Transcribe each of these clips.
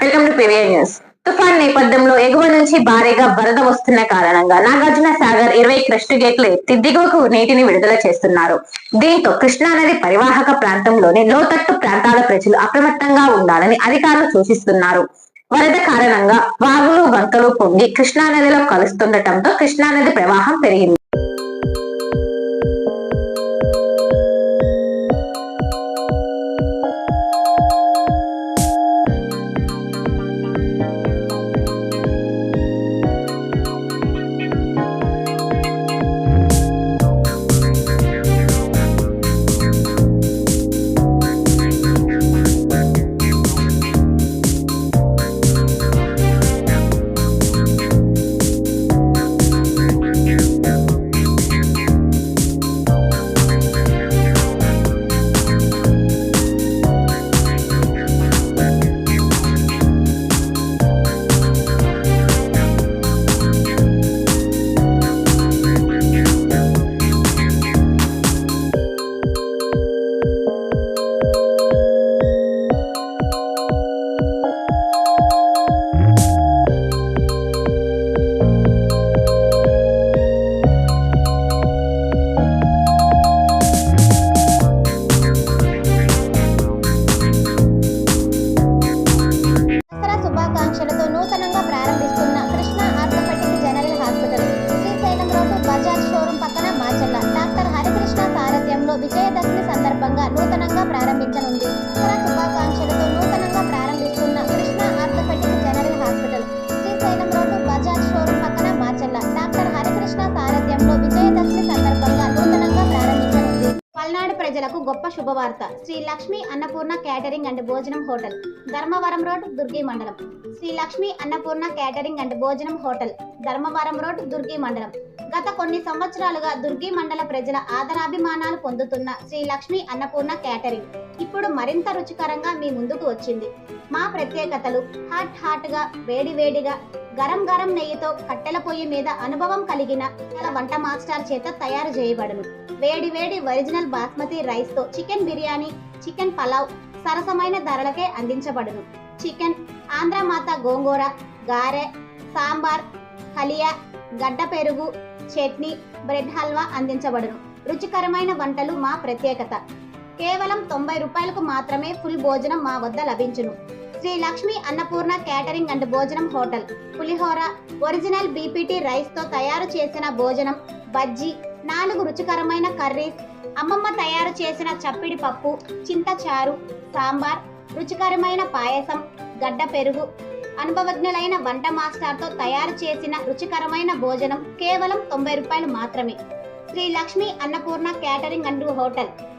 Welcome to news తుఫాన్ నేపథ్యంలో ఎగువ నుంచి భారీగా వరద వస్తున్న కారణంగా నాగార్జున సాగర్ ఇరవై క్రస్ట్ గేట్లు ఎత్తి దిగువకు నీటిని విడుదల చేస్తున్నారు. దీంతో కృష్ణా నది పరివాహక ప్రాంతంలోని లోతట్టు ప్రాంతాల ప్రజలు అప్రమత్తంగా ఉండాలని అధికారులు సూచిస్తున్నారు. వరద కారణంగా వాగులు వంకలు పొంగి కృష్ణా నదిలో కలుస్తుండటంతో కృష్ణా నది ప్రవాహం పెరిగింది. దసరా శుభాకాంక్షలతో నూతనంగా ప్రారంభిస్తున్న Krishna orthopaedic general hospital Srisailam road Bajaj showroom పక్కన మాచల్ల డాక్టర్ హరికృష్ణ సారథ్యంలో విజయదశమి సందర్భంగా నూతనంగా ప్రారంభించనుంది. పల్నాడు ప్రజలకు గొప్ప శుభవార్త. శ్రీ లక్ష్మి అన్నపూర్ణ క్యాటరింగ్ అండ్ భోజనం హోటల్ ధర్మవరం రోడ్ దుర్గి మండలం. శ్రీ లక్ష్మి అన్నపూర్ణ క్యాటరింగ్ అండ్ భోజనం హోటల్ ధర్మవరం రోడ్ దుర్గి మండలం. గత కొన్ని సంవత్సరాలుగా దుర్గి మండల ప్రజల ఆదరాభిమానాలు పొందుతున్న శ్రీ లక్ష్మి అన్నపూర్ణ క్యాటరింగ్. ఇప్పుడు మరింత రుచికరంగా మీ ముందుకు వచ్చింది. మా ప్రత్యేకతలు హాట్ హాట్గా వేడి వేడిగా గరం గరం నెయ్యితో కట్టెల పొయ్యి మీద అనుభవం కలిగిన వంట మాస్టర్ చేత తయారు చేయబడును. వేడి వేడి ఒరిజినల్ బాస్మతి రైస్తో చికెన్ బిర్యానీ చికెన్ పలావ్ సరసమైన ధరలకే అందించబడును. చికెన్ ఆంధ్రమాత గోంగూర గారె సాంబార్ హలియా గడ్డ పెరుగు చట్నీ బ్రెడ్ హల్వా అందించబడును. రుచికరమైన వంటలు మా ప్రత్యేకత. కేవలం తొంభై రూపాయలకు మాత్రమే ఫుల్ భోజనం మా వద్ద లభించును. శ్రీ లక్ష్మి అన్నపూర్ణ క్యాటరింగ్ అండ్ భోజనం హోటల్ పులిహోర ఒరిజినల్ బీపీటీ రైస్తో తయారు చేసిన భోజనం బజ్జీ నాలుగు రుచికరమైన కర్రీస్ అమ్మమ్మ తయారు చేసిన చప్పిడి పప్పు చింతచారు సాంబార్ రుచికరమైన పాయసం గడ్డ పెరుగు అనుభవజ్ఞులైన వంట మాస్టర్తో తయారు చేసిన రుచికరమైన భోజనం కేవలం తొంభై రూపాయలు మాత్రమే. Sri Lakshmi Annapurna catering and hotel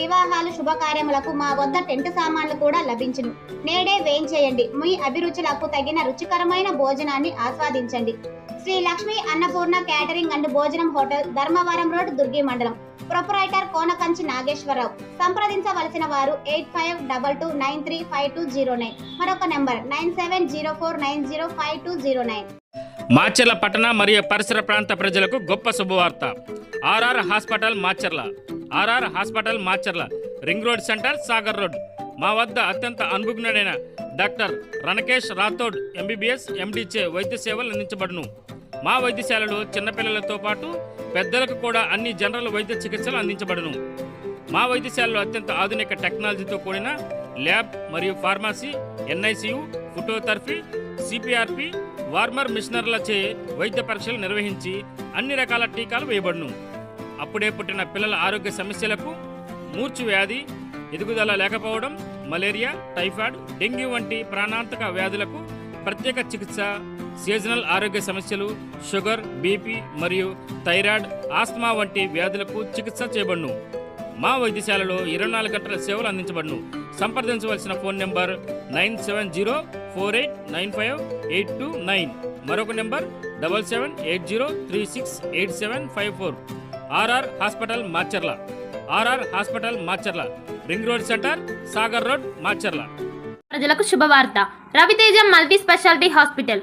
వివాహాలు శుభకార్యములకు మా వద్ద టెంట్ సామాన్లు కూడా లభించును. నేడే వేయించేయండి. మీ అభిరుచులకు తగిన రుచికరమైన భోజనాన్ని ఆస్వాదించండి. శ్రీ లక్ష్మి అన్నపూర్ణ క్యాటరింగ్ అండ్ భోజనం హోటల్ ధర్మవరం రోడ్ దుర్గి మండలం. ప్రొపరైటర్ కోనకంచి నాగేశ్వరరావు. సంప్రదించవలసిన వారు eight five double two nine three five two zero nine. మరొక number nine seven zero four nine zero five two zero nine. Macherla పట్టణ మరియు పరిసర ప్రాంత ప్రజలకు గొప్ప శుభవార్త. RR hospital Macherla. RR hospital Macherla. Ring road centre Sagar road. మా వద్ద అత్యంత అనుభజ్ఞుడైన డాక్టర్ రణకేష్ రాథోడ్ ఎంబీబీఎస్ ఎండీచే వైద్య సేవలు అందించబడును. మా వైద్యశాలలో చిన్నపిల్లలతో పాటు పెద్దలకు కూడా అన్ని జనరల్ వైద్య చికిత్సలు అందించబడును. మా వైద్యశాలలో అత్యంత ఆధునిక టెక్నాలజీతో కూడిన ల్యాబ్ మరియు pharmacy NICU phototherapy CPRP warmer మిషనర్లచే వైద్య పరీక్షలు నిర్వహించి అన్ని రకాల టీకాలు వేయబడును. అప్పుడే పుట్టిన పిల్లల ఆరోగ్య సమస్యలకు మూర్చు వ్యాధి ఎదుగుదల లేకపోవడం మలేరియా టైఫాయిడ్ డెంగ్యూ వంటి ప్రాణాంతక వ్యాధులకు ప్రత్యేక చికిత్స సీజనల్ ఆరోగ్య సమస్యలు షుగర్ బీపీ మరియు థైరాయిడ్ ఆస్మా వంటి వ్యాధులకు చికిత్స చేయబడును. మా వైద్యశాలలో ఇరవై నాలుగు గంటల సేవలు అందించబడును. సంప్రదించవలసిన phone number nine seven zero four eight nine five eight two nine. మరొక number double seven eight zero three six eight seven five four. RR hospital Macherla. RR hospital Macherla. Ring road centre Sagar road Macherla. ప్రజలకు శుభవార్త. Raviteja multi speciality hospital.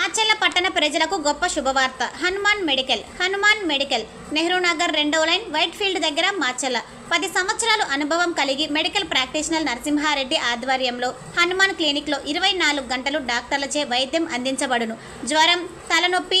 Macherla పట్టణ ప్రజలకు గొప్ప శుభవార్త. Hanuman medical Hanuman medical Nehru Nagar రెండో line white field దగ్గర మాచెల్ల పది సంవత్సరాలు అనుభవం కలిగి మెడికల్ ప్రాక్టీషనర్ నరసింహారెడ్డి ఆధ్వర్యంలో హనుమాన్ క్లినిక్లో ఇరవై నాలుగు గంటలు డాక్టర్లచే వైద్యం అందించబడును. జ్వరం తలనొప్పి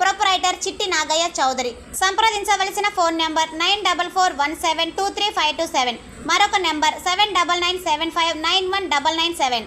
ప్రొపరైటర్ చిట్టి నాగయ్య చౌదరి. సంప్రదించవలసిన phone number nine double four one seven two three five two seven. మరొక number seven double nine seven five nine one double nine seven.